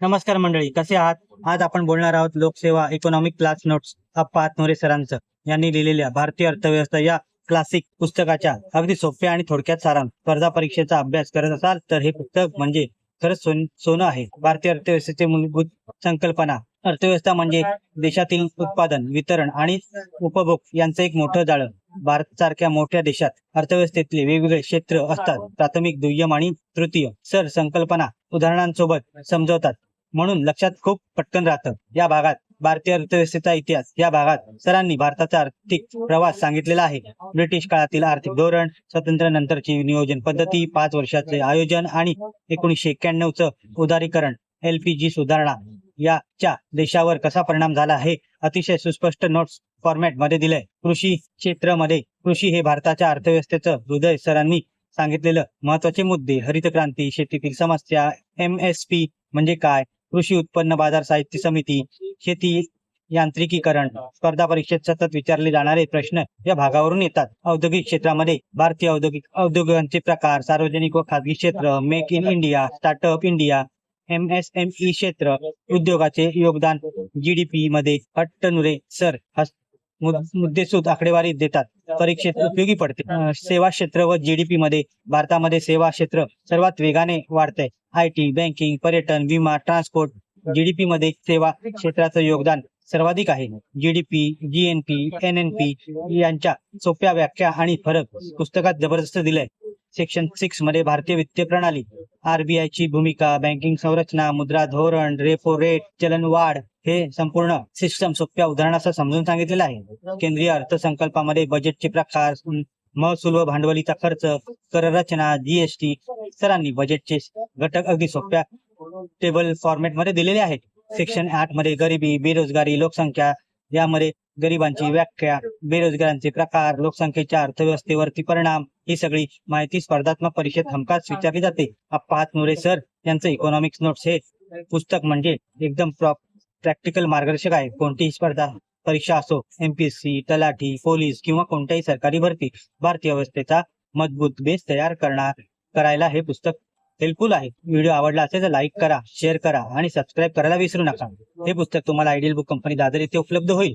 नमस्कार मंडळी कसे आहात? आज आपण बोलणार आहोत Lokseva economic class notes Appa Nore सरांचं. यांनी लिहिलेल्या भारतीय अर्थव्यवस्था या क्लासिक पुस्तकाच्या अगदी सोप्या आणि थोडक्यात सारांश. स्पर्धा परीक्षेचा अभ्यास करत असाल तर हे पुस्तक म्हणजे खरंच सोन सोनं आहे. भारतीय अर्थव्यवस्थेची मूलभूत संकल्पना. अर्थव्यवस्था म्हणजे देशातील उत्पादन वितरण आणि उपभोग यांचं एक मोठं जाळं. भारत सारख्या मोठ्या देशात अर्थव्यवस्थेतले वेगवेगळे क्षेत्र असतात. प्राथमिक दुय्यम आणि तृतीय. सर संकल्पना उदाहरणांसोबत समजवतात. म्हणून लक्षात खूप पटकन राहतं. या भागात भारतीय अर्थव्यवस्थेचा इतिहास या भागात सरांनी भारताचा आर्थिक प्रवास सांगितलेला आहे. ब्रिटिश काळातील आर्थिक धोरण स्वातंत्र्य नंतरची नियोजन पद्धती पाच वर्षाचे आयोजन आणि एकोणीसशे एक्क्याण्णव च उदारीकरण एलपीजी सुधारणा याच्या देशावर कसा परिणाम झाला हे अतिशय सुस्पष्ट नोट्स फॉर्मॅटमध्ये दिलंय. कृषी क्षेत्रामध्ये कृषी हे भारताच्या अर्थव्यवस्थेचं हृदय सरांनी सांगितलेलं महत्त्वाचे मुद्दे हरित क्रांती शेतीतील समस्या एम एस पी म्हणजे काय कृषी उत्पन्न बाजार साहित्य समिती शेती यांत्रिकीकरण स्पर्धा परीक्षेत सतत विचारले जाणारे प्रश्न या भागावरून येतात. औद्योगिक क्षेत्रामध्ये भारतीय औद्योगिक औद्योगांचे प्रकार सार्वजनिक व खाजगी क्षेत्र make in India startup India M S M E क्षेत्र उद्योगाचे योगदान जीडीपी मध्ये हट्टनुरे सर हस्त मुद्देसूद आकडेवारी देतात. परीक्षेत उपयोगी पडते. सेवा क्षेत्र व जीडीपी मध्ये भारतामध्ये सेवा क्षेत्र सर्वात वेगाने वाढतंय. आय टी बँकिंग पर्यटन विमा ट्रान्सपोर्ट जीडीपी मध्ये सेवा क्षेत्राचं योगदान सर्वाधिक आहे. GDP GNP N N P यांच्या सोप्या व्याख्या आणि फरक पुस्तकात जबरदस्त दिलंय. सेक्शन सिक्समध्ये भारतीय वित्तीय प्रणाली आरबीआय ची भूमिका बँकिंग संरचना मुद्रा धोरण रेपो रेट चलनवाढ हे संपूर्ण सिस्टम सोप्या उदाहरणासह समजून सांगितलेलं आहे. केंद्रीय अर्थसंकल्पामध्ये बजेटचे प्रकार महसूल व भांडवलीचा खर्च कररचना जीएसटी सरांनी बजेटचे घटक अगदी सोप्या टेबल फॉर्मॅटमध्ये दिलेले आहेत. सेक्शन आठमध्ये गरिबी बेरोजगारी लोकसंख्या यामध्ये गरिबांची व्याख्या बेरोजगारांचे प्रकार लोकसंख्येच्या अर्थव्यवस्थेवरती परिणाम ही सगळी माहिती स्पर्धात्मक परीक्षेत हमखास विचारली जाते. अप्पा हातनुरे सर यांचं इकॉनॉमिक्स नोट्स हे पुस्तक म्हणजे एकदम प्रॅक्टिकल मार्गदर्शक आहे. कोणतीही स्पर्धा परीक्षा असो एमपीएससी तलाठी पोलीस किंवा कोणत्याही सरकारी भरती भारतीय व्यवस्थेचा मजबूत बेस तयार करणार करायला हे पुस्तक हेल्पफुल आहे. व्हिडिओ आवडला असेल तर लाईक करा शेअर करा आणि सबस्क्राईब करायला विसरू नका. हे पुस्तक तुम्हाला आयडियल बुक कंपनी दादर येथे उपलब्ध होईल.